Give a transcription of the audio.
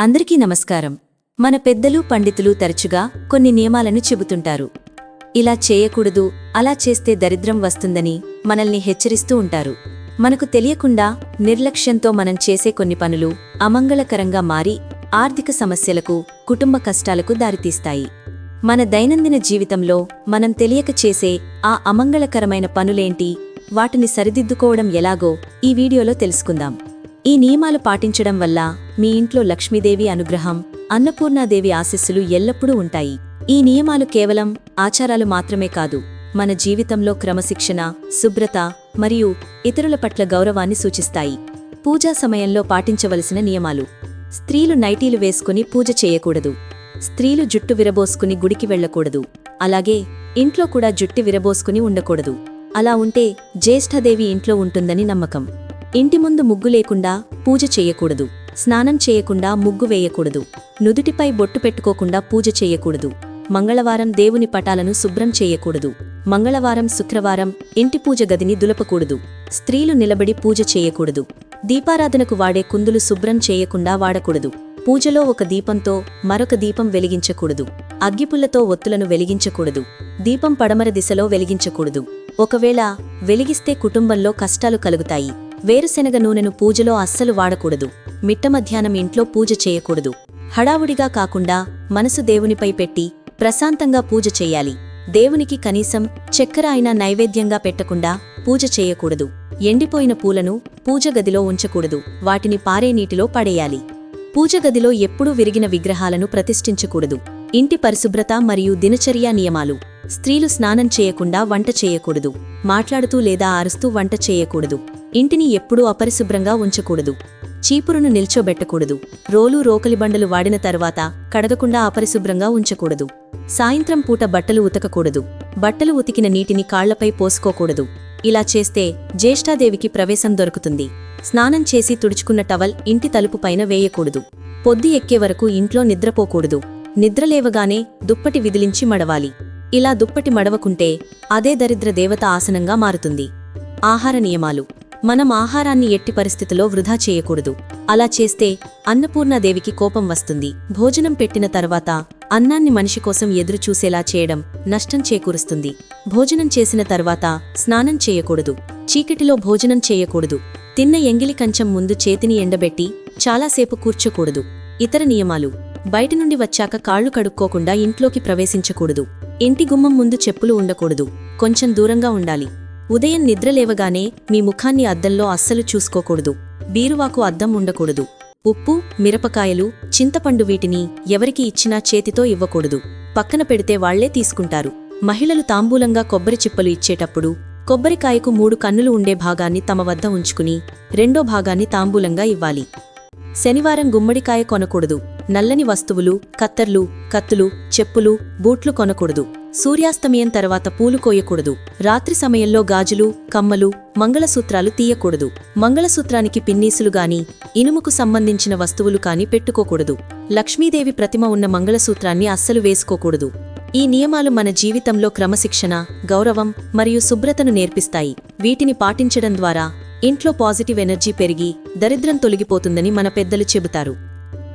అందరికీ నమస్కారం. మన పెద్దలు పండితులు తరచుగా కొన్ని నియమాలను చెబుతుంటారు. ఇలా చేయకూడదు అలా చేస్తే దరిద్రం వస్తుందని మనల్ని హెచ్చరిస్తూ ఉంటారు. మనకు తెలియకుండా నిర్లక్ష్యంతో మనం చేసే కొన్ని పనులు అమంగళకరంగా మారి ఆర్థిక సమస్యలకు కుటుంబ కష్టాలకు దారితీస్తాయి. మన దైనందిన జీవితంలో మనం తెలియక చేసే ఆ అమంగళకరమైన పనులేంటి? వాటిని సరిదిద్దుకోవడం ఎలాగో ఈ వీడియోలో తెలుసుకుందాం. ఈ నియమాలు పాటించడం వల్ల మీ ఇంట్లో లక్ష్మీదేవి అనుగ్రహం అన్నపూర్ణాదేవి ఆశీస్సులు ఎల్లప్పుడూ ఉంటాయి. ఈ నియమాలు కేవలం ఆచారాలు మాత్రమే కాదు మన జీవితంలో క్రమశిక్షణ శుభ్రత మరియు ఇతరుల పట్ల గౌరవాన్ని సూచిస్తాయి. పూజా సమయంలో పాటించవలసిన నియమాలు. స్త్రీలు నైటీలు వేసుకుని పూజ చేయకూడదు. స్త్రీలు జుట్టు విరబోసుకుని గుడికి వెళ్ళకూడదు. అలాగే ఇంట్లో కూడా జుట్టు విరబోసుకుని ఉండకూడదు. అలా ఉంటే జ్యేష్ఠదేవి ఇంట్లో ఉంటుందని నమ్మకం. ఇంటి ముందు ముగ్గు లేకుండా పూజ చేయకూడదు. స్నానం చేయకుండా ముగ్గు వేయకూడదు. నుదుటిపై బొట్టు పెట్టుకోకుండా పూజ చేయకూడదు. మంగళవారం దేవుని పటాలను శుభ్రం చేయకూడదు. మంగళవారం శుక్రవారం ఇంటి పూజ గదిని దులపకూడదు. స్త్రీలు నిలబడి పూజ చేయకూడదు. దీపారాధనకు వాడే కుందులు శుభ్రం చేయకుండా వాడకూడదు. పూజలో ఒక దీపంతో మరొక దీపం వెలిగించకూడదు. అగ్గిపుల్లతో ఒత్తులను వెలిగించకూడదు. దీపం పడమర దిశలో వెలిగించకూడదు. ఒకవేళ వెలిగిస్తే కుటుంబంలో కష్టాలు కలుగుతాయి. వేరుశెనగ నూనెను పూజలో అస్సలు వాడకూడదు. మిట్ట మధ్యాహ్నం ఇంట్లో పూజ చేయకూడదు. హడావుడిగా కాకుండా మనసు దేవునిపై పెట్టి ప్రశాంతంగా పూజ చేయాలి. దేవునికి కనీసం చక్కెర అయినా నైవేద్యంగా పెట్టకుండా పూజ చేయకూడదు. ఎండిపోయిన పూలను పూజ గదిలో ఉంచకూడదు. వాటిని పారే నీటిలో పడేయాలి. పూజ గదిలో ఎప్పుడూ విరిగిన విగ్రహాలను ప్రతిష్ఠించకూడదు. ఇంటి పరిశుభ్రత మరియు దినచర్యా నియమాలు. స్త్రీలు స్నానం చేయకుండా వంట చేయకూడదు. మాట్లాడుతూ లేదా ఆరుస్తూ వంట చేయకూడదు. ఇంటిని ఎప్పుడూ అపరిశుభ్రంగా ఉంచకూడదు. చీపురును నిల్చోబెట్టకూడదు. రోలు రోకలిబండలు వాడిన తర్వాత కడగకుండా అపరిశుభ్రంగా ఉంచకూడదు. సాయంత్రం పూట బట్టలు ఉతకకూడదు. బట్టలు ఉతికిన నీటిని కాళ్ళపై పోసుకోకూడదు. ఇలా చేస్తే జ్యేష్ఠాదేవికి ప్రవేశం దొరుకుతుంది. స్నానం చేసి తుడుచుకున్న టవల్ ఇంటి తలుపు పైన వేయకూడదు. పొద్దు ఎక్కే వరకు ఇంట్లో నిద్రపోకూడదు. నిద్రలేవగానే దుప్పటి విదిలించి మడవాలి. ఇలా దుప్పటి మడవకుంటే అదే దరిద్ర దేవత ఆసనంగా మారుతుంది. ఆహార నియమాలు. మనం ఆహారాన్ని ఎట్టి పరిస్థితిలో వృధా చేయకూడదు. అలా చేస్తే అన్నపూర్ణాదేవికి కోపం వస్తుంది. భోజనం పెట్టిన తర్వాత అన్నాన్ని మనిషి కోసం ఎదురుచూసేలా చేయడం నష్టం చేకూరుస్తుంది. భోజనం చేసిన తర్వాత స్నానం చేయకూడదు. చీకటిలో భోజనం చేయకూడదు. తిన్న ఎంగిలి కంచం ముందు చేతిని ఎండబెట్టి చాలాసేపు కూర్చోకూడదు. ఇతర నియమాలు. బయట నుండి వచ్చాక కాళ్ళు కడుక్కోకుండా ఇంట్లోకి ప్రవేశించకూడదు. ఇంటి గుమ్మం ముందు చెప్పులు ఉండకూడదు. కొంచెం దూరంగా ఉండాలి. ఉదయం నిద్రలేవగానే మీ ముఖాన్ని అద్దంలో అస్సలు చూసుకోకూడదు. బీరువాకు అద్దం ఉండకూడదు. ఉప్పు మిరపకాయలు చింతపండు వీటిని ఎవరికి ఇచ్చినా చేతితో ఇవ్వకూడదు. పక్కన పెడితే వాళ్ళే తీసుకుంటారు. మహిళలు తాంబూలంగా కొబ్బరి చిప్పలు ఇచ్చేటప్పుడు కొబ్బరికాయకు మూడు కన్నులు ఉండే భాగాన్ని తమ వద్ద ఉంచుకుని రెండో భాగాన్ని తాంబూలంగా ఇవ్వాలి. శనివారం గుమ్మడికాయ కొనకూడదు. నల్లని వస్తువులు కత్తర్లు కత్తులు చెప్పులు బూట్లు కొనకూడదు. సూర్యాస్తమయం తర్వాత పూలు కోయకూడదు. రాత్రి సమయంలో గాజులు కమ్మలు మంగళసూత్రాలు తీయకూడదు. మంగళసూత్రానికి పిన్నీసులు గాని ఇనుముకు సంబంధించిన వస్తువులు కాని పెట్టుకోకూడదు. లక్ష్మీదేవి ప్రతిమ ఉన్న మంగళసూత్రాన్ని అస్సలు వేసుకోకూడదు. ఈ నియమాలు మన జీవితంలో క్రమశిక్షణ గౌరవం మరియు శుభ్రతను నేర్పిస్తాయి. వీటిని పాటించడం ద్వారా ఇంట్లో పాజిటివ్ ఎనర్జీ పెరిగి దరిద్రం తొలగిపోతుందని మన పెద్దలు చెబుతారు.